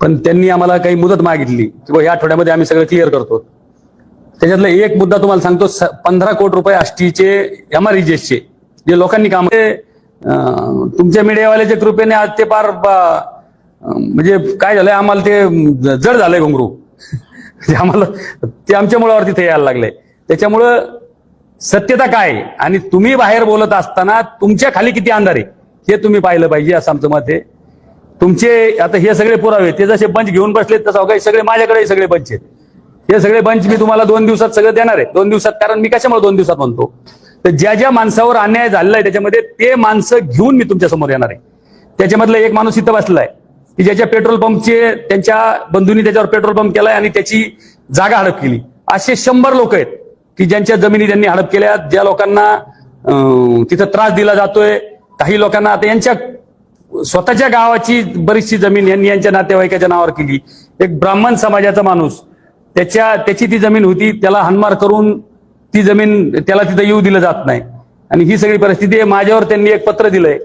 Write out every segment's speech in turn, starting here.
पण त्यांनी आम्हाला काही मुदत मागितली. की बुवा या आठवड्यामध्ये आम्ही सगळं क्लिअर करतो. त्याच्यातला एक मुद्दा तुम्हाला सांगतो पंधरा कोटी रुपये आष्टीचे एम आर चे जे लोकांनी काम तुमच्या मीडियावाल्याच्या कृपेने आज ते पार म्हणजे काय झालंय आम्हाला ते जड झालंय घुंगरू. आम्हाला ते आमच्या मुळावरती ते यायला लागलंय. त्याच्यामुळं सत्यता काय? आहे? आणि तुम्ही बाहेर बोलत असताना तुमच्या खाली किती अंधार आहे? हे तुम्ही पाहिलं पाहिजे असं आमचं मत आहे. तुमचे आता हे सगळे पुरावे ते जसे बंच घेऊन बसलेत तसं काही सगळे माझ्याकडे सगळे बंच आहेत. हे सगळे बंच मी तुम्हाला दोन दिवसात सगळं देणार आहे. दोन दिवसात कारण मी कशामुळे दोन दिवसात म्हणतो? तर ज्या ज्या माणसावर अन्याय झालेला आहे त्याच्यामध्ये ते माणसं घेऊन मी तुमच्यासमोर येणार आहे. त्याच्यामधला एक माणूस इथं बसला आहे. की ज्याच्या पेट्रोल पंपचे त्यांच्या बंधूंनी त्याच्यावर पेट्रोल पंप केलाय आणि त्याची जागा हडप केली. असे शंभर लोक आहेत की ज्यांच्या जमिनी त्यांनी हडप केल्या ज्या लोकांना तिथं त्रास दिला जातोय. काही लोकांना आता यांच्या स्वतःच्या गावाची बरीचशी जमीन यांनी यांच्या नातेवाईकाच्या नावावर केली. एक ब्राह्मण समाजाचा माणूस त्याच्या त्याची ती जमीन होती त्याला हनमार करून ती जमीन त्याला तिथं येऊ दिलं जात नाही. आणि ही सगळी परिस्थिती आहे. माझ्यावर त्यांनी एक पत्र दिलंय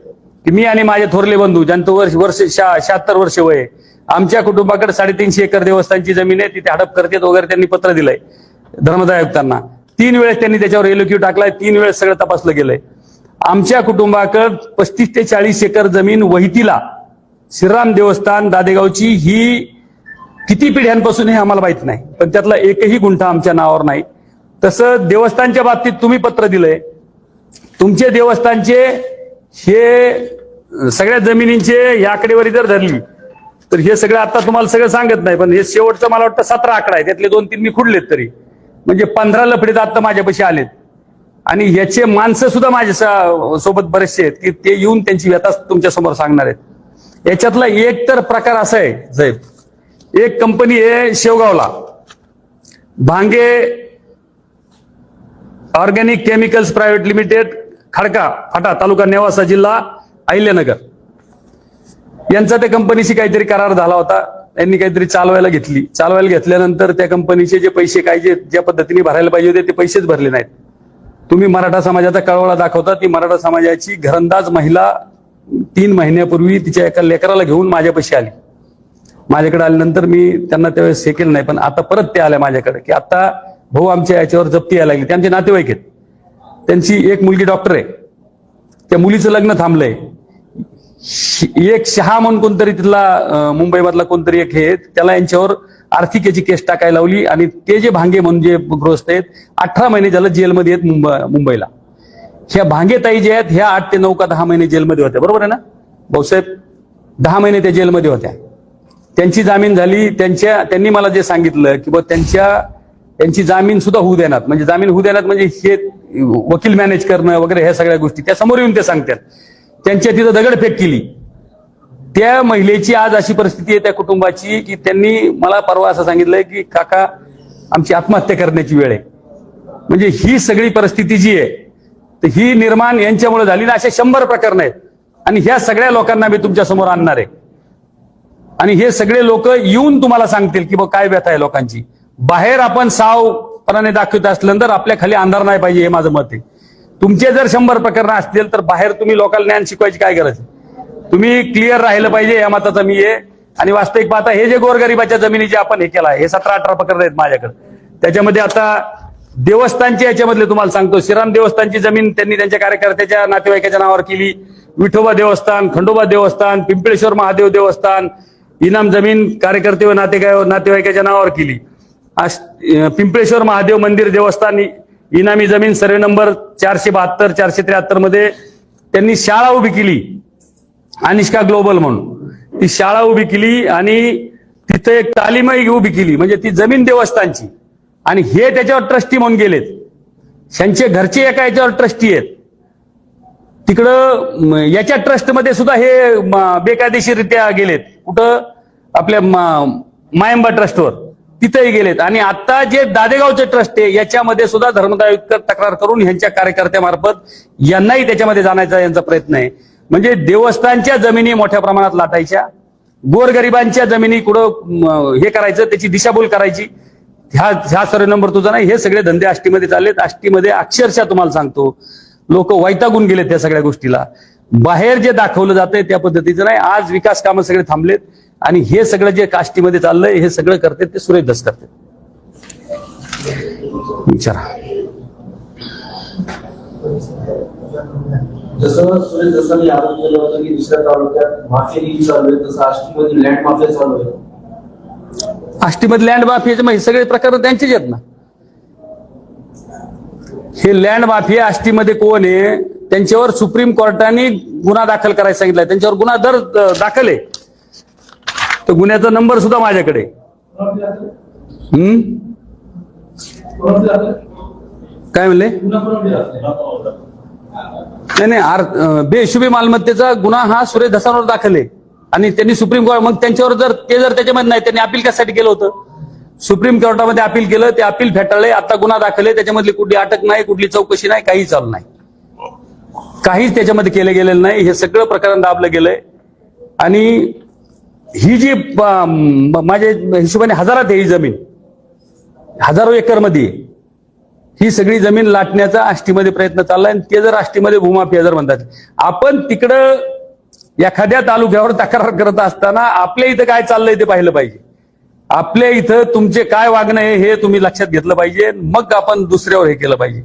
की मी आणि माझे थोरले बंधू ज्यांचं वर्ष वर्ष शहात्तर वर्ष वय आहे, आमच्या कुटुंबाकडे साडेतीनशे एकर देवस्थानची जमीन आहे तिथे हडप करतात वगैरे त्यांनी पत्र दिलंय धर्मदाय आयुक्तांना. तीन वेळेस त्यांनी त्याच्यावर एलोक्यू टाकलाय तीन वेळेस सगळं तपासलं गेलंय. आमच्या कुटुंबाकड पस्तीस ते चाळीस एकर जमीन वहितीला श्रीराम देवस्थान दादेगावची ही किती पिढ्यांपासून हे आम्हाला माहीत नाही. पण त्यातला एकही गुंठा आमच्या नावावर नाही. तसं देवस्थानच्या बाबतीत तुम्ही पत्र दिलंय. तुमचे देवस्थानचे हे सगळ्या जमिनींचे या आकडेवारी जर धरली तर हे सगळं आता तुम्हाला सगळं सांगत नाही. पण हे शेवटचं मला वाटतं सतरा आकडा आहे. त्यातले दोन तीन मी खुडलेत तरी. म्हणजे पंधरा लफडीत तर आता माझ्यापाशी आलेत. आणि याचे माणसं सुद्धा माझ्या सोबत बरेचसे आहेत की ते येऊन त्यांची व्यथा तुमच्यासमोर सांगणार आहेत. याच्यातला एक तर प्रकार असा आहे साहेब. एक कंपनी आहे शेवगावला. Bhange organic chemicals private limited Khadka Phata taluka Nevasa जिल्हा अहिल्यानगर. यांचा त्या कंपनीशी काहीतरी करार झाला होता. त्यांनी काहीतरी चालवायला घेतली. चालवायला घेतल्यानंतर त्या कंपनीचे जे पैसे काय जे ज्या पद्धतीने भरायला पाहिजे होते ते पैसेच भरले नाहीत. तुम्ही मराठा समाजाचा कळवळा दाखवता ती मराठा समाजाची घरंदाज महिला तीन महिन्यापूर्वी तिच्या एका लेकराला घेऊन माझ्यापाशी आली. माझ्याकडे आल्यानंतर मी त्यांना त्यावेळेस हे केलं नाही पण आता परत ते आल्या माझ्याकडे की आता भाऊ आमच्या याच्यावर जप्ती यायला लागली. त्यांचे नातेवाईक आहेत. त्यांची एक मुलगी डॉक्टर आहे. त्या मुलीचं लग्न थांबलंय. एक शहा म्हणून कोणतरी तिथला मुंबईमधला कोणतरी एक हे त्याला यांच्यावर आर्थिक याची केस टाकायला लावली आणि ते जे भांगे म्हणून जे गृहस्थ आहेत अठरा महिने झालं जेलमध्ये आहेत मुंबई मुंबईला. ह्या भांगेताई जे आहेत ह्या आठ ते नऊ का दहा महिने जेलमध्ये होत्या. बरोबर आहे ना? भाऊसाहेब दहा महिने त्या जेलमध्ये होत्या. त्यांची जामीन झाली त्यांच्या त्यांनी मला जे सांगितलं की बा त्यांच्या त्यांची जामीन सुद्धा होऊ देणार. म्हणजे जामीन होऊ देणार म्हणजे हे वकील मॅनेज करणं वगैरे ह्या सगळ्या गोष्टी. त्या समोर येऊन ते सांगतात. त्यांच्या तिथं दगडफेक केली. त्या महिलेची आज अशी परिस्थिती आहे त्या कुटुंबाची की त्यांनी मला परवा असं सांगितलंय की काका आमची आत्महत्या करण्याची वेळ आहे. म्हणजे ही सगळी परिस्थिती जी आहे तर ही निर्माण यांच्यामुळे झाली ना असे शंभर प्रकरण आहेत. आणि ह्या सगळ्या लोकांना मी तुमच्यासमोर आणणार आहे. आणि हे सगळे लोक येऊन तुम्हाला सांगतील की बघ काय व्यथा आहे लोकांची. बाहेर आपण सावपणाने दाखवत असल्यानंतर आपल्या खाली अंधार नाही पाहिजे हे माझं मत आहे. तुमचे जर शंभर प्रकरण असतील तर बाहेर तुम्ही लोकांना ज्ञान शिकवायची काय गरज आहे? तुम्ही क्लिअर राहिलं पाहिजे या मताचा मी आहे आणि वास्तविक पाहता हे जे गोरगरिबाच्या जमिनीचे आपण हे केला आहे हे सतरा अठरा प्रकरण आहेत माझ्याकडे. त्याच्यामध्ये आता देवस्थानची याच्यामधले तुम्हाला सांगतो. श्रीराम देवस्थानची जमीन त्यांनी त्यांच्या कार्यकर्त्याच्या नातेवाईकाच्या नावावर केली. विठोबा देवस्थान खंडोबा देवस्थान पिंपळेश्वर महादेव देवस्थान इनाम जमीन कार्यकर्ते व नातेगाय नातेवाईकाच्या नावावर केली. पिंपळेश्वर महादेव मंदिर देवस्थान इनामी जमीन सर्वे नंबर चारशे बहात्तर चारशे त्र्याहत्तरमध्ये त्यांनी शाळा उभी केली. अनिष्का ग्लोबल म्हणून. ती शाळा उभी केली आणि तिथं एक तालीमही उभी केली. म्हणजे ती जमीन देवस्थानची. आणि हे त्याच्यावर ट्रस्टी म्हणून गेलेत. त्यांचे घरचे एका याच्यावर ट्रस्टी आहेत. तिकडं याच्या ट्रस्टमध्ये सुद्धा हे बेकायदेशीररित्या गेलेत. कुठं? आपल्या मायंबा ट्रस्टवर तिथेही गेलेत. आणि आता जे दादेगावचे ट्रस्ट आहे याच्यामध्ये सुद्धा धर्मदायुक्त तक्रार करून ह्यांच्या कार्यकर्त्यामार्फत यांनाही त्याच्यामध्ये जाण्याचा यांचा प्रयत्न आहे. म्हणजे देवस्थानच्या जमिनी मोठ्या प्रमाणात लाटायच्या गोरगरिबांच्या जमिनी कुठं हे करायचं त्याची दिशाभूल करायची. ह्या ह्या सर्व नंबर तुझा नाही हे सगळे धंदे आष्टीमध्ये चाललेत. आष्टीमध्ये अक्षरशः तुम्हाला सांगतो लोक वैतागून गेलेत त्या सगळ्या गोष्टीला. बाहेर जे दाखवलं जातंय त्या पद्धतीचं नाही. आज विकास कामं सगळे थांबलेत आणि हे सगळं जे काष्टीमध्ये चाललंय हे सगळं करते ते सुरेश दस करते. विचारा. जसं सुरेश दसांनी आरोप केला होता की दुसऱ्या तालुक्यात माफियागिरी चालू आहे तसं आष्टीमध्ये लँड माफिया चालू आहे. आष्टीमध्ये लँड माफियाचे हे सगळे प्रकरण त्यांचेच आहेत ना. हे लँड माफिया आष्टीमध्ये कोण आहे त्यांच्यावर सुप्रीम कोर्टाने गुन्हा दाखल करायला सांगितलाय त्यांच्यावर गुन्हा दर दाखल आहे. तर गुन्ह्याचा नंबर सुद्धा माझ्याकडे. हम्म? काय म्हणले? नाही नाही आर बेशुबी बेहिशोबी मालमत्तेचा गुन्हा हा सुरेश धसांवर दाखल आहे आणि त्यांनी सुप्रीम कोर्ट मग त्यांच्यावर जर ते जर त्याच्यामध्ये नाही त्यांनी अपील कशासाठी केलं होतं? सुप्रीम कोर्टामध्ये अपील केलं ते अपील फेटाळले आता गुन्हा दाखल आहे त्याच्यामधली कुठली अटक नाही कुठली चौकशी नाही काही चालू नाही. काहीच त्याच्यामध्ये केलं गेलेलं नाही हे सगळं प्रकरण दाबलं गेलंय. आणि ही जी माझ्या हिशोबाने हजारात आहे ही जमीन. हजारो एकरमध्ये ही सगळी जमीन लाटण्याचा आष्टीमध्ये प्रयत्न चाललाय आणि ते जर आष्टीमध्ये भूमाफिया जर म्हणतात आपण तिकडं एखाद्या तालुक्यावर तक्रार करत असताना आपल्या इथं काय चाललंय ते पाहिलं पाहिजे. आपल्या इथं तुमचे काय वागणं आहे हे तुम्ही लक्षात घेतलं पाहिजे मग आपण दुसऱ्यावर हे केलं पाहिजे.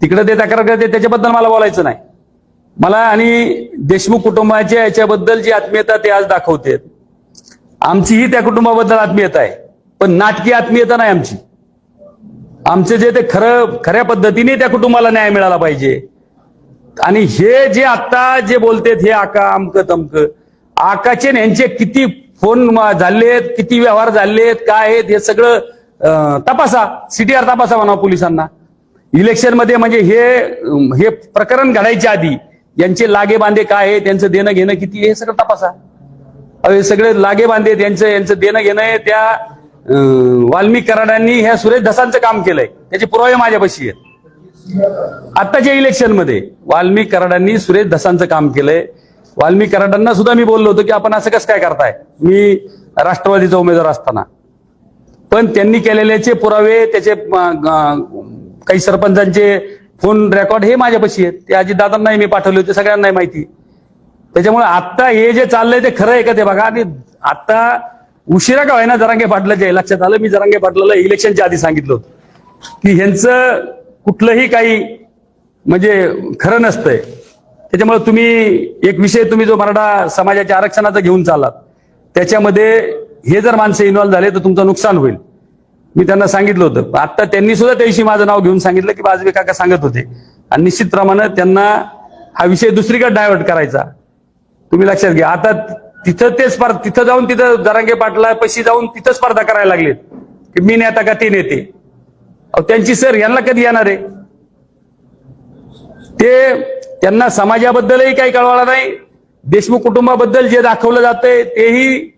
तिकडे ते तक्रार करते त्याच्याबद्दल मला बोलायचं नाही. मला आणि देशमुख कुटुंबाच्या याच्याबद्दल जी आत्मीयता ते आज दाखवते आमचीही त्या कुटुंबाबद्दल आत्मीयता आहे पण नाटकी आत्मीयता नाही आमची. आमचे जे ते खरं खऱ्या पद्धतीने त्या कुटुंबाला न्याय मिळाला पाहिजे. आणि हे जे आता जे बोलतेत हे आका अमक तमक आकाचे यांचे किती फोन झालेत किती व्यवहार झालेत काय आहेत हे सगळं तपासा तपासा. सीटीआर तपासा म्हणा पोलिसांना. इलेक्शनमध्ये म्हणजे हे हे प्रकरण घडायच्या आधी यांचे लागे बांधे काय आहे त्यांचं देणं घेणं किती हे सगळं तपासा. हे सगळे लागे बांधे यांचं यांचं देणं घेणं त्या अं, वाल्मिक कराडांनी ह्या सुरेश धसांचं काम केलंय. त्याचे पुरावे माझ्यापाशी आहेत. आत्ताच्या इलेक्शनमध्ये वाल्मिक कराडांनी सुरेश धसांचं काम केलंय. वाल्मिक कराडांना सुद्धा मी बोललो होतो की आपण असं कसं काय करताय? मी राष्ट्रवादीचा उमेदवार असताना. पण त्यांनी केलेल्याचे पुरावे त्याचे काही सरपंचांचे फोन रेकॉर्ड हे माझ्यापाशी आहेत. ते अजितदादांनाही मी पाठवले होते सगळ्यांनाही माहिती. त्याच्यामुळे आता हे जे चाललंय ते खरं आहे का ते बघा. आणि आता उशिरा का व्हायना जरांगे पाटलाच्या हे लक्षात आलं? मी जरांगे पाटलाला इलेक्शनच्या आधी सांगितलं होतं. की ह्यांचं कुठलंही काही म्हणजे खरं नसतंय. त्याच्यामुळे तुम्ही एक विषय तुम्ही जो मराठा समाजाच्या आरक्षणाचा घेऊन चालात त्याच्यामध्ये हे जर माणसं इन्व्हॉल्व्ह झाले तर तुमचं नुकसान होईल. मी त्यांना सांगितलं होतं. आता त्यांनी सुद्धा त्याविषयी माझं नाव घेऊन सांगितलं की बाजवे काका सांगत होते. आणि निश्चितप्रमाणे त्यांना हा विषय दुसरीकडे डायव्हर्ट करायचा. तुम्ही लक्षात घ्या. आता तिथं ते स्पर्धा तिथं जाऊन तिथं जरांगे पाटला पशी जाऊन तिथं स्पर्धा करायला लागलेत की मी नेता का ते नेते? त्यांची सर यांना कधी येणार आहे? ते त्यांना समाजाबद्दलही काही कळवायला नाही. देशमुख कुटुंबाबद्दल जे दाखवलं जातंय तेही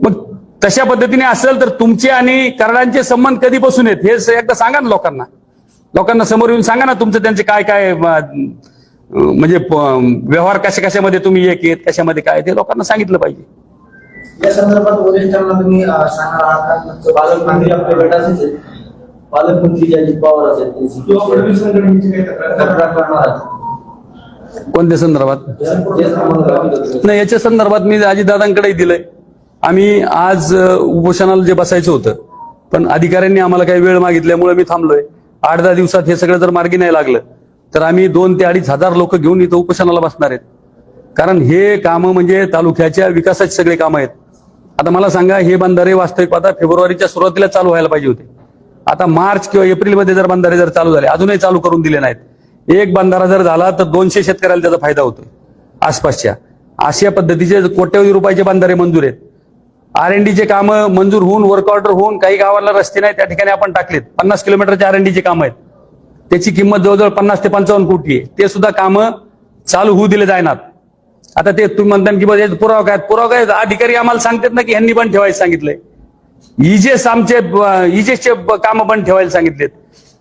मग तशा पद्धतीने असेल तर तुमचे आणि कराडांचे संबंध कधीपासून आहेत? हे एकदा सांगा ना लोकांना. लोकांना समोर येऊन सांगा ना तुमचं त्यांचे काय काय म्हणजे व्यवहार कशा कशामध्ये तुम्ही एक आहेत कशामध्ये काय ते लोकांना सांगितलं पाहिजे. या संदर्भात वरिष्ठांना तुम्ही सांगणार आहात? पालकमंत्री आपल्या पालकमंत्री अजित पवार त्यांची किंवा फडणवीसांकडे ह्याची काही तक्रार तक्रार करणार आहेत. कोणत्या संदर्भात. नाही याच्या संदर्भात मी अजितदादांकडे दिलंय. आम्ही आज उपोषणाला जे बसायचं होतं पण अधिकाऱ्यांनी आम्हाला काही वेळ मागितल्यामुळे मी थांबलोय. आठ दहा दिवसात हे सगळं जर मार्गी नाही लागलं तर आम्ही दोन ते अडीच हजार लोक घेऊन इथं उपोषणाला बसणार आहेत. कारण हे कामं म्हणजे तालुक्याच्या विकासाचे सगळे कामं आहेत. आता मला सांगा हे बंधारे वास्तविक आता फेब्रुवारीच्या सुरुवातीला चालू व्हायला पाहिजे होते. आता मार्च किंवा एप्रिलमध्ये जर बंधारे जर चालू झाले अजूनही चालू करून दिले नाहीत. एक बंधारा जर झाला तर दोनशे शेतकऱ्याला त्याचा फायदा होतोय आसपासच्या. अशा पद्धतीचे कोट्यवधी रुपयाचे बंधारे मंजूर आहेत. आर एन डीचे कामं मंजूर होऊन वर्क ऑर्डर होऊन काही गावाला रस्ते नाही त्या ठिकाणी आपण टाकलेत. पन्नास किलोमीटरचे आर एन डीचे कामं आहेत. त्याची किंमत जवळजवळ पन्नास ते पंचावन्न कोटी आहे. ते सुद्धा कामं चालू होऊ दिले जायनात. आता ते तुम्ही म्हणता की बा पुरावा काय? पुरावा काय? अधिकारी आम्हाला सांगतात ना की ह्यांनी पण ठेवायला सांगितलंय. इजेस आमचे इजेसचे कामं पण ठेवायला सांगितलेत.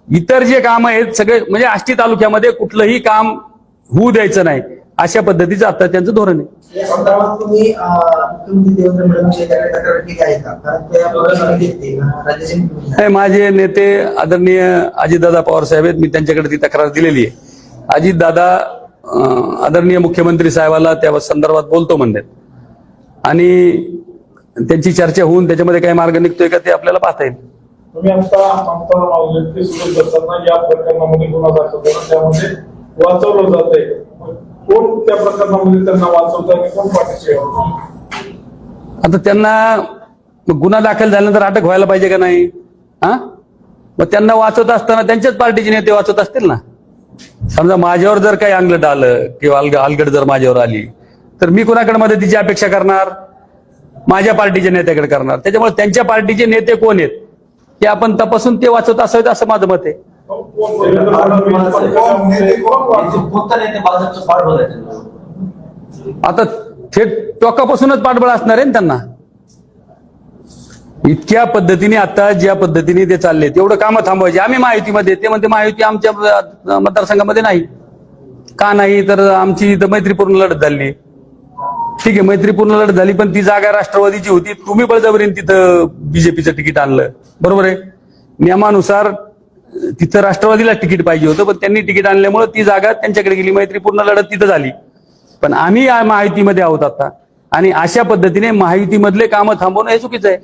इतर जे कामं आहेत सगळे म्हणजे आष्टी तालुक्यामध्ये कुठलंही काम होऊ द्यायचं नाही. अशा पद्धतीचं आता त्यांचं धोरण आहे. तुम्ही देवेंद्र फडणवीस यांच्याकडे तक्रार केली आहे का कारण ते आपल्याला सांगितले ते, अं, राज्याचे मुख्यमंत्री माझे नेते आदरणीय अजितदादा पवार साहेब आहेत. मी त्यांच्याकडे ती तक्रार दिलेली आहे. अजितदादा अं, आदरणीय मुख्यमंत्री साहेबाला त्या संदर्भात बोलतो म्हणतात आणि त्यांची चर्चा होऊन त्याच्यामध्ये काही मार्ग निघतोय का ते आपल्याला पाहता येईल. तुम्ही आता आमचा सुरू करताना या प्रकरणामध्ये गुन्हा दाखल त्यामध्ये वाचवलं जात आहे कोण त्या प्रकरणामध्ये त्यांना वाचवतं आणि कोण पाठीशी आहे? आता त्यांना गुन्हा दाखल झाल्यानंतर अटक व्हायला पाहिजे का नाही? हा? मग त्यांना वाचवत असताना त्यांच्याच पार्टीचे नेते वाचवत असतील ना? समजा माझ्यावर जर काही अंगलट आलं किंवा अलग अलगड जर माझ्यावर आली तर मी कुणाकडे मदतीची अपेक्षा करणार? माझ्या पार्टीच्या नेत्याकडे करणार. त्याच्यामुळे त्यांच्या पार्टीचे नेते कोण आहेत? ते आपण तपासून ते वाचवत असावेत असं माझं मत आहे. आता थेट टोकापासूनच पाठबळ असणार आहे ना त्यांना? इतक्या पद्धतीने आता ज्या पद्धतीने ते चालले तेवढं कामं थांबवायचे. आम्ही महायुतीमध्ये ते म्हणते महायुती आमच्या मतदारसंघामध्ये नाही. का नाही? तर आमची इथं मैत्रीपूर्ण लढत झाली. ठीक आहे मैत्रीपूर्ण लढत झाली पण ती जागा राष्ट्रवादीची होती. तुम्ही बळजबरीने तिथं बीजेपीचं तिकीट आणलं. बरोबर आहे? नियमानुसार तिथं राष्ट्रवादीला तिकीट पाहिजे होतं पण त्यांनी तिकीट आणल्यामुळे ती जागा त्यांच्याकडे गेली. मैत्रीपूर्ण लढत तिथं झाली. पण आम्ही या महायुतीमध्ये आहोत आता. आणि अशा पद्धतीने महायुतीमधले कामं थांबवणं हे चुकीचं आहे.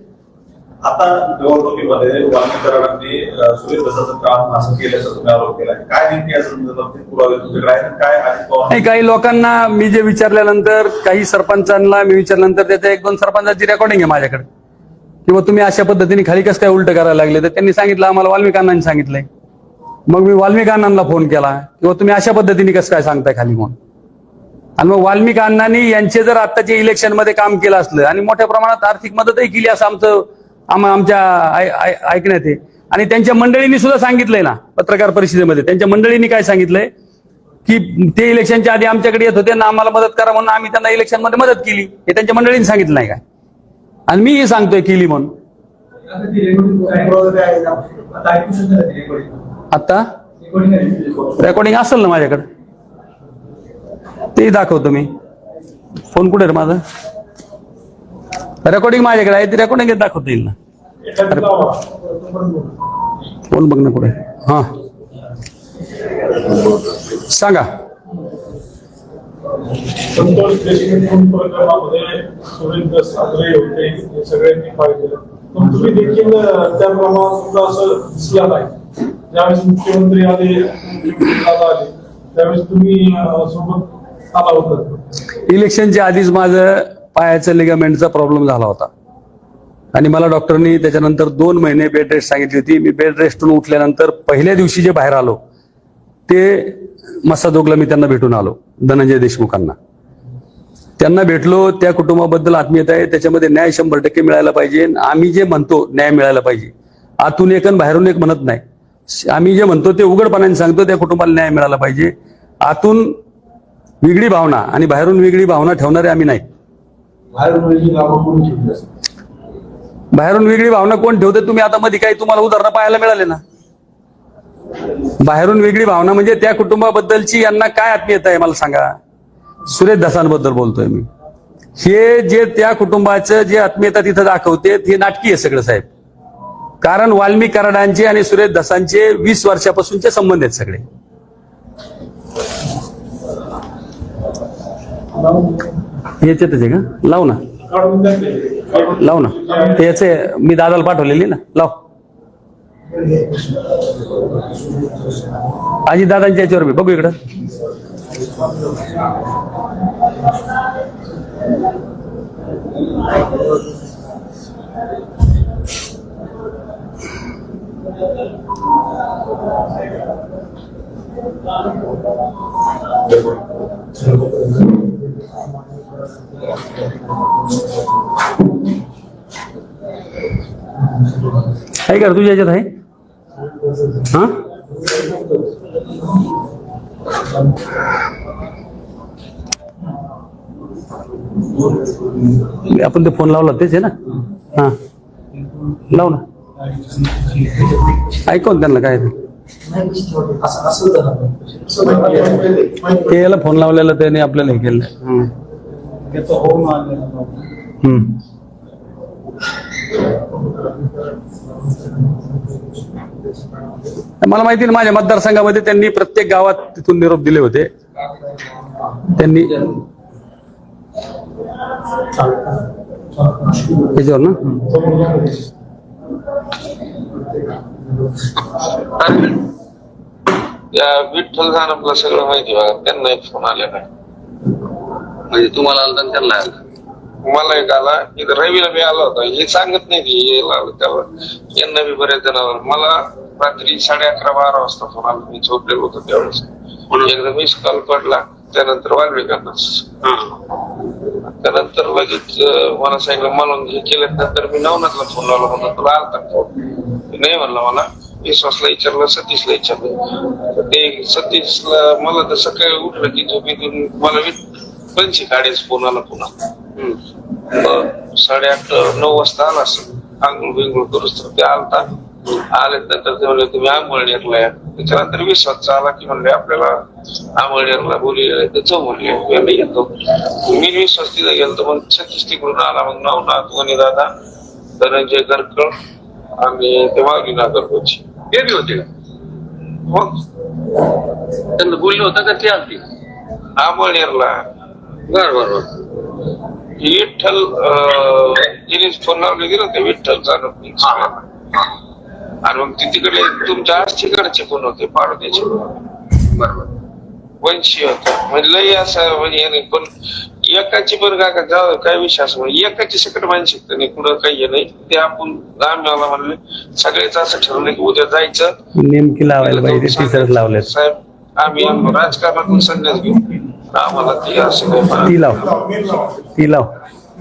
आता निवडणुकीमध्ये वाल्मीकरणांनी सुरेश दसाचं काम असं केल्याचा तुम्ही आरोप केला काय नेमके या संदर्भात पुरावे तुमच्याकडे आहेत आणि काय आणि तो? नाही काही लोकांना मी जे विचारल्यानंतर काही सरपंचांना मी विचारल्यानंतर त्याच्या एक दोन सरपंचांची रेकॉर्डिंग आहे माझ्याकडे. किंवा तुम्ही अशा पद्धतीने खाली कसं काय उलट करायला लागले तर त्यांनी सांगितलं आम्हाला वाल्मिकांनांनी सांगितलंय. मग मी वाल्मिकांनांना फोन केला किंवा तुम्ही अशा पद्धतीने कसं काय सांगताय खाली म्हणून आणि मग वाल्मिक अण्णांनी यांचे जर आत्ताच्या इलेक्शनमध्ये काम केलं असलं आणि मोठ्या प्रमाणात आर्थिक मदतही केली असं आमचं आम- आमच्या ऐकण्यात आहे. आणि त्यांच्या मंडळींनी सुद्धा सांगितलंय ना पत्रकार परिषदेमध्ये त्यांच्या मंडळींनी काय सांगितलंय? की ते इलेक्शनच्या आधी आमच्याकडे येत होते ना आम्हाला मदत करा म्हणून आम्ही त्यांना इलेक्शनमध्ये मदत केली. हे त्यांच्या मंडळींनी सांगितलं नाही काय? आणि मीही सांगतोय केली म्हणून. आता? रेकॉर्डिंग असेल ना माझ्याकडे? तेही दाखवतो मी. फोन कुठे रे माझा? रेकॉर्डिंग माझ्याकडे आहे ती रेकॉर्डिंग दाखवता येईल ना. फोन बघ ना कुठे. हा. सांगा. संतोष देशमुख प्रकरणामध्ये सुरेंद्र होते पण तुम्ही देखील त्या प्रमाणात सुद्धा असं दिसला नाही ज्यावेळेस मुख्यमंत्री आले आले. त्यावेळेस तुम्ही सोबत इलेक्शनच्या आधीच माझं पायाचं लिगामेंटचा प्रॉब्लेम झाला होता. आणि मला डॉक्टरनी त्याच्यानंतर दोन महिने बेड रेस्ट सांगितली होती. मी बेड रेस्टून उठल्यानंतर पहिल्या दिवशी जे बाहेर आलो ते मसाजोगला मी त्यांना भेटून आलो धनंजय देशमुखांना. त्यांना भेटलो त्या कुटुंबाबद्दल आत्मीयता आहे. त्याच्यामध्ये न्याय शंभर टक्के मिळायला पाहिजे. आम्ही जे म्हणतो न्याय मिळायला पाहिजे. आतून एक आणि बाहेरून एक म्हणत नाही. आम्ही जे म्हणतो ते उघडपणाने सांगतो त्या कुटुंबाला न्याय मिळाला पाहिजे. आतून वेगळी भावना आणि बाहेरून वेगळी भावना ठेवणारे आम्ही नाही. बाहेरून वेगळी भावना कोण ठेवते? तुम्ही आता मध्ये काही तुम्हाला उदाहरणं पाहायला मिळाले ना. बाहेरून वेगळी भावना म्हणजे त्या कुटुंबाबद्दलची यांना काय आत्मीयता आहे मला सांगा. सुरेश दसांबद्दल बोलतोय मी. हे जे त्या कुटुंबाचं जे आत्मीयता तिथं दाखवते हे नाटकी आहे सगळं साहेब. कारण वाल्मिक कराडांचे आणि सुरेश दसांचे वीस वर्षापासूनचे संबंध आहेत सगळे. याच्यातच आहे का? लाव ना. लाव ना. याचे मी दादाला पाठवलेली ना. लाव. आजी दादांच्या याच्यावर बी. बघू इकडं. आहे का तुझ्या याच्यात आहे? हा? आपण ते फोन लावला तेच आहे ना? हा. लाव ना. ऐकून त्यांना काय ते. याला फोन लावलेला त्याने आपल्याला हे केलं. मला माहिती ना माझ्या मतदारसंघामध्ये त्यांनी प्रत्येक गावात तिथून निरोप दिले होते. त्यांनी त्याच्यावर ना? समोर जाऊन. या विठ्ठल आपलं सगळं माहिती बघा त्यांना एक फोन आलेला आहे. म्हणजे तुम्हाला आलं आणि त्यांना आलं? मला एक आला इथं रवीला बी आला होता. हे सांगत नाही की आलं त्यावर. यांना बी बऱ्याच जणांवर. मला रात्री साडे अकरा बारा वाजता फोन आला. मी झोपलेलो होतो त्यावेळेस. एकदा मिस कॉल पडला. त्यानंतर वाल्मिकांना. त्यानंतर लगेच मला सांगितलं मला हे केल्यानंतर मी नवनाथला फोन लावला म्हणलं तुला आलता नाही म्हणलं मला. विश्वासला विचारलं सतीशला विचारलं ते सतीशला मला तर सकाळी उठलं की झोपेतून मला पंची काढायचं फोन आला पुन्हा. साडेआठ नऊ वाजता आला असं. आंघोळ बिंघोळ करूच तर ते आलता. आल्यानंतर ते म्हणले तुम्ही आंबळनेरला या. त्याच्यानंतर विश्वासचा आला की म्हणले आपल्याला आंबळनेरला बोलले तर जाऊ म्हणले मी येतो मी विश्वास तिथं गेलो मग सतीश तिकडून आला. मग नवनाथ वनी दादा धनंजय गरकळ आणि ते मागणी नागरकोची ते बी होते का? मग त्यांना बोलले होतं का ते आलती? आंबळनेरला बर बर बर. विठ्ठल फोन लावले गेलो ते विठ्ठल चालत आणि मग तिकडे तुमच्या आज तिकडचे फोन होते पाडोद्याचे बरोबर वंशी होता. म्हणजे लई असं म्हणजे हे नाही. पण एकाची पण का जाऊ काय विषय असं म्हणजे एकाची सकट मानसिकता नाही कुठं काही हे नाही. ते आपण आम्हाला म्हणले सगळेच असं ठरवलं की उद्या जायचं. नेमकी लावायला पाहिजे तिसरंच लावलेत. साहेब आम्ही राजकारणातून संन्यास घेऊ. आम्हाला ते असं नाही म्हणा. ती लाव. ती लाव.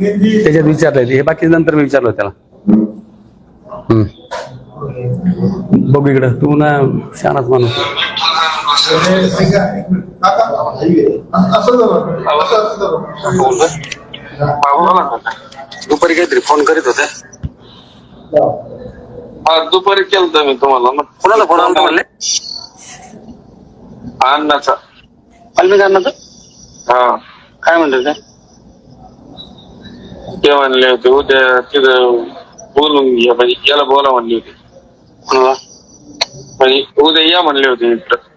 त्याच्यात विचारलंय हे बाकी नंतर मी विचारलो त्याला. हम्म. बघू इकडं. तू ना शानाच माणूस. दुपारी काहीतरी फोन करीत होते. हा दुपारी केलं मी तुम्हाला. मग कोणाला फोन आला म्हणले? अन्नाचा वाल्मिक अण्णाचं? हा. काय म्हणले ते? ते म्हणले होते उद्या तिथं बोलून घ्या. म्हणजे याला बोला म्हणले होते. कोणाला? म्हणजे उद्या या म्हणले होते इकडं.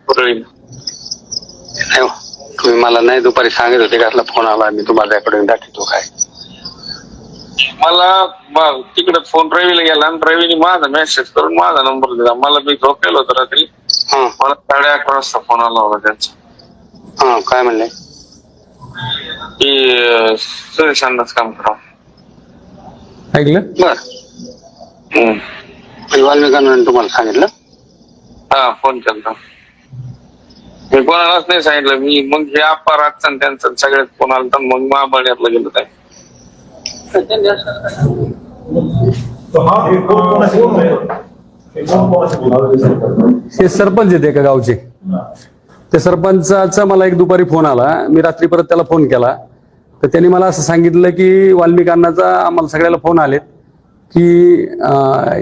हो. तुम्ही मला नाही दुपारी सांगत होते का असला फोन आला मी तुम्हाला त्याकडे दाखवतो काय. मला तिकडे फोन रवीला गेला आणि रवीने माझा मेसेज करून माझा नंबर दिला. मला मी झोपेलो होतो रात्री. हा. मला साडे अकरा वाजता फोन आला होता त्यांचा. हा काय म्हणले? की सुरेश अण्णाच काम करा. ऐकलं? बर. म्हणजे वाल्मिक अण्णाने तुम्हाला सांगितलं? हा फोन केला मी कोणालाच नाही सांगितलं. मी मग हे आणि त्यांचा सगळ्यात फोन आला तर मग महाबळण्यातला गेलो काय? हा सरपंच आहेत एका गावचे. त्या सरपंचाचा मला एक दुपारी फोन आला. मी रात्री परत त्याला फोन केला. तर त्यांनी मला असं सांगितलं की वाल्मिक अण्णाचा आम्हाला सगळ्याला फोन आलेत की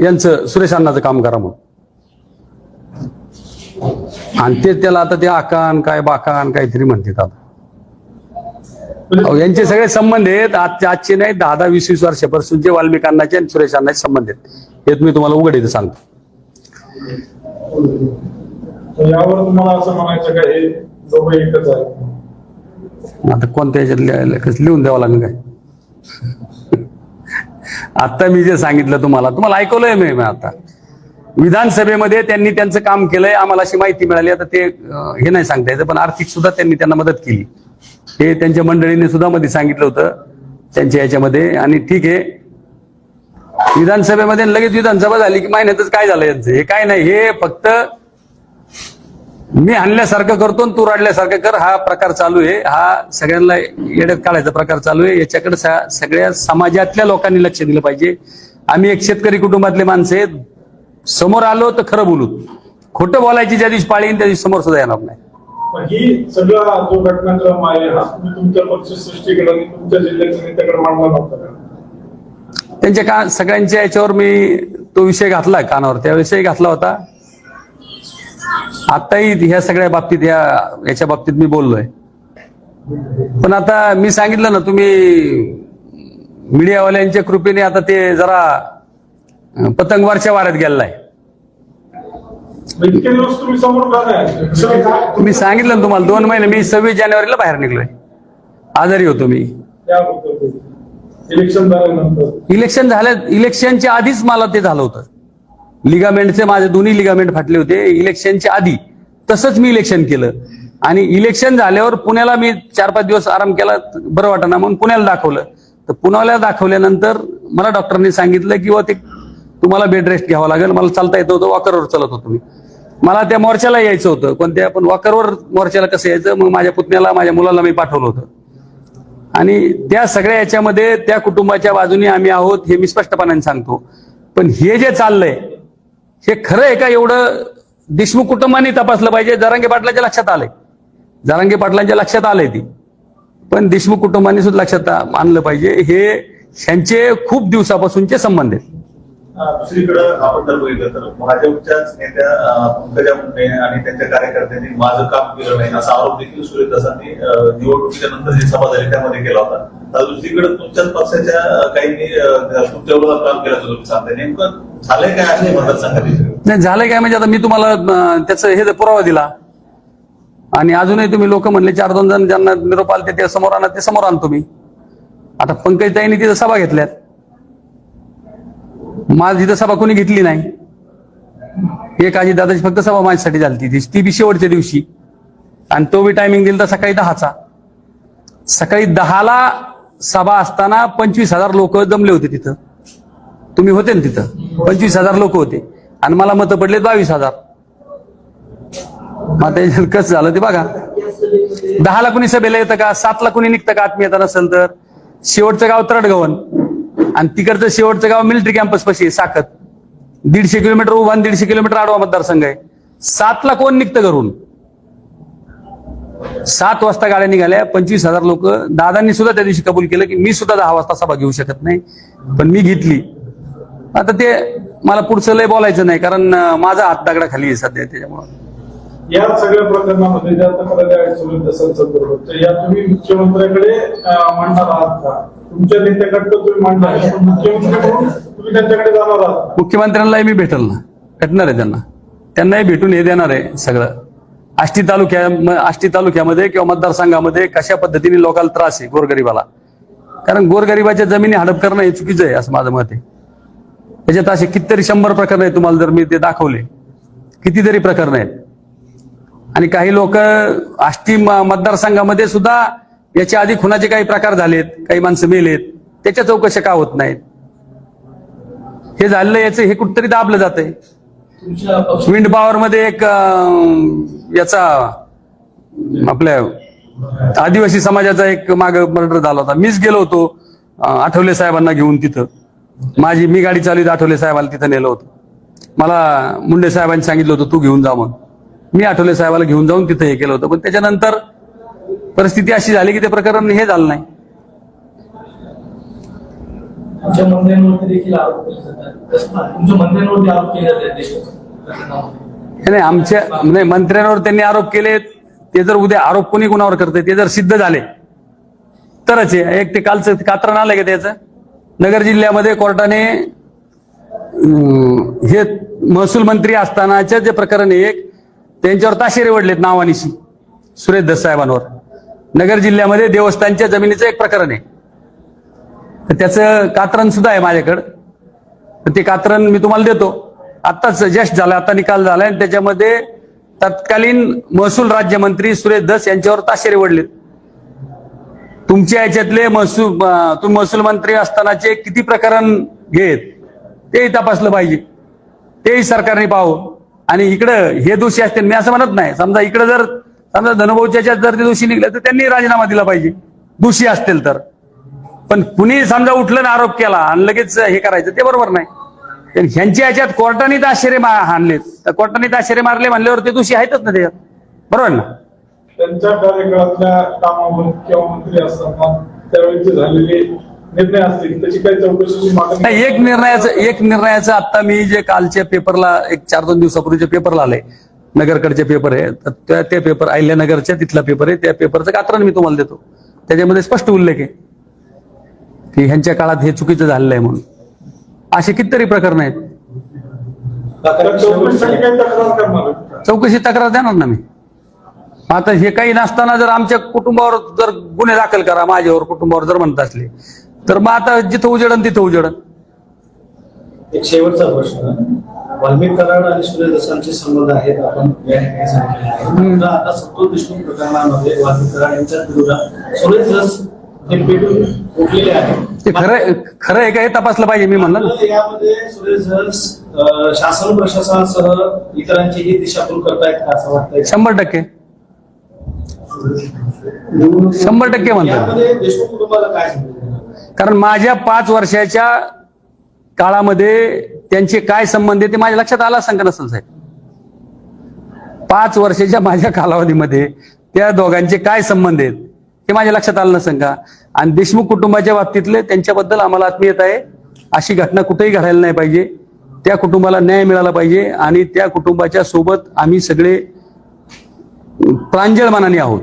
यांचं सुरेश अण्णाचं काम करा म्हणून. आणि ते त्याला आता ते आकान काय बाकान काहीतरी म्हणतात आता. अहो, यांचे सगळे संबंध आहेत. आजचे आजचे नाही दहा दहा वीस वीस वर्षापासून जे वाल्मिक अण्णाचे आणि सुरेश अण्णाचे संबंध आहेत. हे मी तुम्हाला उघड इथं सांगतो. तर यावर तुम्हाला असं म्हणायचं का हे दोघं एकच आहे आता कोणत्या ह्याच्यात लिहायला- कसं लिहून द्यावं लागेल काय? आता मी जे सांगितलं तुम्हाला तुम्हाला ऐकवलंय मी मी आता. विधानसभेमध्ये त्यांनी त्यांचं काम केलंय आम्हाला अशी माहिती मिळाली. आता ते हे नाही सांगता येतं पण आर्थिक सुद्धा त्यांनी त्यांना मदत केली. हे त्यांच्या मंडळीने सुद्धा मध्ये सांगितलं होतं त्यांच्या याच्यामध्ये. आणि ठीक आहे विधानसभेमध्ये लगेच विधानसभा झाली की महिन्यातच काय झालं यांचं? हे काय नाही हे फक्त मी आणल्यासारखं करतो तू राडल्यासारखं कर हा प्रकार चालू आहे. हा सगळ्यांना येड्यात काढायचा प्रकार चालू आहे. याच्याकडे सा- सगळ्या समाजातल्या लोकांनी लक्ष दिलं पाहिजे. आम्ही एक शेतकरी कुटुंबातले माणसं आहेत. समोर आलो तर खरं बोलू. खोटं बोलायची ज्या दिवशी पाळी त्या दिवशी समोर सुद्धा येणार नाही. पण ही सगळा जो घटनाक्रम आहे हा तुम्ही तुमच्या पक्ष सृष्टीकडे आणि तुमच्या जिल्ह्याच्या नेत्याकडे मांडला नव्हता का? त्यांच्या का सगळ्यांच्या याच्यावर मी तो विषय घातला कानावर. त्या विषय घातला होता. आताही ह्या सगळ्या बाबतीत या याच्या बाबतीत मी बोललोय. पण आता मी सांगितलं ना तुम्ही मीडियावाल्यांच्या कृपेने आता ते जरा पतंगवारच्या वाऱ्यात का नाही? मी सांगितलं ना तुम्हाला दोन महिने मी सव्वीस जानेवारीला बाहेर निघलोय. आजारी होतो मी. इलेक्शन झाल्या इलेक्शनच्या आधीच मला ते झालं होतं. लिगामेंटचे माझे दोन्ही लिगामेंट फाटले होते. इलेक्शनच्या आधी तसंच मी इलेक्शन केलं. आणि इलेक्शन झाल्यावर पुण्याला मी चार पाच दिवस आराम केला बरं वाटना म्हणून पुण्याला दाखवलं. तर पुण्याला दाखवल्यानंतर मला डॉक्टरने सांगितलं की "बुवा ते तुम्हाला बेड रेस्ट घ्यावा लागेल. मला चालता येत होतं वॉकरवर चालत होतो मी. मला त्या मोर्चाला यायचं होतं पण त्या पण वॉकरवर मोर्चाला कसं यायचं? मग माझ्या पुतण्याला माझ्या मुलाला मी पाठवलं होतं. आणि त्या सगळ्या याच्यामध्ये त्या कुटुंबाच्या बाजूने आम्ही आहोत हे मी स्पष्टपणाने सांगतो. पण हे जे चाललंय हे खरं आहे का एवढं देशमुख कुटुंबाने तपासलं पाहिजे? जरांगे पाटलाच्या लक्षात आलंय. जरांगे पाटलांच्या लक्षात आलंय ती. पण देशमुख कुटुंबाने सुद्धा लक्षात आणलं पाहिजे. हे ह्यांचे खूप दिवसापासूनचे संबंध आहेत. दुसरीकडं आपण जर बघितलं तर भाजपच्याच नेत्या पंकजा मुंडे आणि त्यांच्या कार्यकर्त्यांनी माझं काम केलं नाही असा आरोप देखील सुरेश दासांनी निवडणुकीच्या नंतर जी सभा झाली त्यामध्ये केला होता. तर दुसरीकडे तुमच्याच पक्षाच्या काहींनी तुमच्या विरोधात काम केलं तुम्ही सांगताय. नेमकं झालंय काय असे मतदारसंघात नाही झालंय काय? म्हणजे आता मी तुम्हाला त्याचं हे पुरावा दिला आणि अजूनही तुम्ही लोक म्हणले चार दोन जण ज्यांना निरोप आले ते समोर आणा ते समोर आणतो मी. आता पंकजताईंनी तिथं सभा घेतल्यात. माझ तिथं सभा कोणी घेतली नाही. एक आजी दादाची फक्त सभा माझ्यासाठी झाली ती ती बी शेवटच्या दिवशी. आणि तो बी टायमिंग दिला तर सकाळी दहाचा. सकाळी दहाला सभा असताना पंचवीस हजार लोक जमले होते तिथं. तुम्ही होते ना तिथं. पंचवीस हजार लोक होते. आणि मला मतं पडले बावीस हजार. मग आता कसं झालं ते बघा. दहाला कुणी सभेला येतं का? सातला कुणी निघतं का? आत्मीयता नसेल तर. शेवटचं गाव तरडगवन. आणि तिकडचं शेवटचं गाव मिलिटरी कॅम्पस पशी साखत दीडशे किलोमीटर उभा आणि दीडशे किलोमीटर आडवा मतदारसंघ आहे. सातला कोण निघतं घरून? सात वाजता गाड्या निघाल्या पंचवीस हजार लोक. दादांनी सुद्धा त्या दिवशी कबूल केलं की मी सुद्धा दहा वाजता सभा घेऊ शकत नाही पण मी घेतली. आता ते मला पुढचं लय बोलायचं नाही कारण माझा हात दगडाखाली आहे सध्या त्याच्यामुळे. या सगळ्या प्रकरणामध्ये ज्या तक्रारी या तुम्ही मुख्यमंत्र्याकडे मांडणार आहात का? तुमच्या नेत्याकडे तुम्ही मांडला मुख्यमंत्री म्हणून तुम्ही त्यांच्याकडे जाणार आहात. मुख्यमंत्र्यांनाही मी भेटल ना भेटणार आहे त्यांना. त्यांनाही भेटून हे देणार आहे सगळं. आष्टी तालुक्या आष्टी तालुक्यामध्ये किंवा मतदारसंघामध्ये कशा पद्धतीने लोकांना त्रास आहे गोरगरिबाला? कारण गोरगरिबाच्या जमिनी हडप करणं हे चुकीचं आहे असं माझं मत आहे. त्याच्यात असे कितीतरी शंभर प्रकरण आहेत तुम्हाला जर मी ते दाखवले. कितीतरी प्रकरण आहेत. आणि काही लोक आष्टी मतदारसंघामध्ये सुद्धा याच्या आधी खुनाचे काही प्रकार झालेत काही माणसं मेलेत त्याच्या चौकशा का होत नाहीत? हे झालेलं याचं हे कुठतरी दाबलं तुमच्या पक्ष विंड पॉवर मध्ये एक याचा आपल्या आदिवासी समाजाचा एक माग मर्डर झाला होता. मीच गेलो होतो आठवले साहेबांना घेऊन तिथं. माझी मी गाडी चालवीत आठवले साहेबाला तिथं नेलं होतं. मला मुंडे साहेबांनी सांगितलं होतं तू घेऊन जा म्हणून. मी आठवले साहेबाला घेऊन जाऊन तिथं हे केलं होतं. पण त्याच्यानंतर परिस्थिती अशी झाली की ते प्रकरण हे झालं नाही. तुमच्या मंत्र्यांवरती देखील आरोप केले जातात. तसं नाही, तुमच्या मंत्र्यांवरती आरोप केले जातात देशमुख प्रकरणामध्ये. नाही आमच्या नाही मंत्र्यांवर त्यांनी आरोप केले. ते जर उद्या आरोप कोणी कुणावर करते ते जर सिद्ध झाले तरच आहे एक ते कालचं कात्रण आलंय का त्याचं? नगर जिल्ह्यामध्ये कोर्टाने हे महसूल मंत्री असतानाचे जे प्रकरण एक त्यांच्यावर ताशेरे वडलेत नावानिशी सुरेश दस साहेबांवर. नगर जिल्ह्यामध्ये देवस्थानच्या जमिनीचं एक प्रकरण आहे. त्याचं कात्रण सुद्धा आहे माझ्याकडं. तर ते कात्रण मी तुम्हाला देतो. आत्ताच जस्ट झालं आता निकाल झाला आणि त्याच्यामध्ये तत्कालीन महसूल राज्यमंत्री सुरेश दस यांच्यावर ताशेरे वडले तुमच्या याच्यातले महसूल तुम्ही महसूल मंत्री असतानाचे किती प्रकरण घेत तेही तपासलं पाहिजे. तेही सरकारने पाहू आणि इकडं हे दोषी असतील मी असं म्हणत नाही. समजा इकडं जर समजा धनुभाऊच्या जर ते दोषी निघले तर त्यांनी राजीनामा दिला पाहिजे. दोषी असतील तर. पण कुणी समजा उठलं ना आरोप केला आणि लगेच हे करायचं ते बरोबर नाही. ह्यांच्या याच्यात कोर्टाने तर आश्चर्य हाणलेत. तर कोर्टाने तर आश्चर्य मारले म्हणल्यावर ते दोषी आहेतच ना त्याच्यात बरोबर ना? त्यांच्या कार्यकाळातल्या कामावर किंवा मंत्री असताना त्यावेळेचे झालेले निर्णय असतील त्याची काही चौकशीची मागणी नाही एक निर्णयाचं एक निर्णयाचं आता मी जे कालच्या पेपरला एक चार दोन दिवसापूर्वीच्या पेपरला आलंय. नगरकडचे पेपर आहे. तर त्या ते पेपर अहिल्यानगरच्या तिथला पेपर आहे. त्या पेपरचं कात्रण मी तुम्हाला देतो. त्याच्यामध्ये स्पष्ट उल्लेख आहे. की ह्यांच्या काळात हे चुकीचं झालेलं आहे म्हणून. असे कितीतरी प्रकरण आहेत. चौकशी तक्रार देणार ना मी. आता हे काही नसताना जर आमच्या कुटुंबावर जर गुन्हे दाखल करा माझ्यावर कुटुंबावर जर म्हणत असले तर मग आता जिथं उजेडन तिथं उजेडन. एक शेवटचा प्रश्न. वाल्मिक कराड आणि सुरेश दसांचे संबंध आहेत आपण या ठिकाणी सांगितलेले आहे तर आता संतोष देशमुख प्रकरणामध्ये वाल्मिक कराड यांच्या विरोधात सुरेश दस हे पेटून उठलेले आहेत. ते खरं खरं आहे का हे तपासलं पाहिजे मी म्हणलं ना. यामध्ये सुरेश धस अं, शासन प्रशासनासह इतरांचीही दिशाभूल करतायत का असं वाटतंय? शंभर टक्के. शंभर टक्के म्हणतो यामध्ये देशमुख कुटुंबाला काय समजलं कारण माझ्या पाच वर्षाच्या काळामध्ये त्यांचे काय संबंध आहे ते माझ्या लक्षात आला सांगा नसेल साहेब? पाच वर्षाच्या माझ्या कालावधीमध्ये त्या दोघांचे काय संबंध आहेत हे माझ्या लक्षात आलं ना सांगा आणि देशमुख कुटुंबाच्या बाबतीतले त्यांच्याबद्दल आम्हाला आत्मीयता आहे. अशी घटना कुठेही घडायला नाही पाहिजे. त्या कुटुंबाला न्याय मिळाला पाहिजे आणि त्या कुटुंबाच्या सोबत आम्ही सगळे प्रांजळ मनाने आहोत.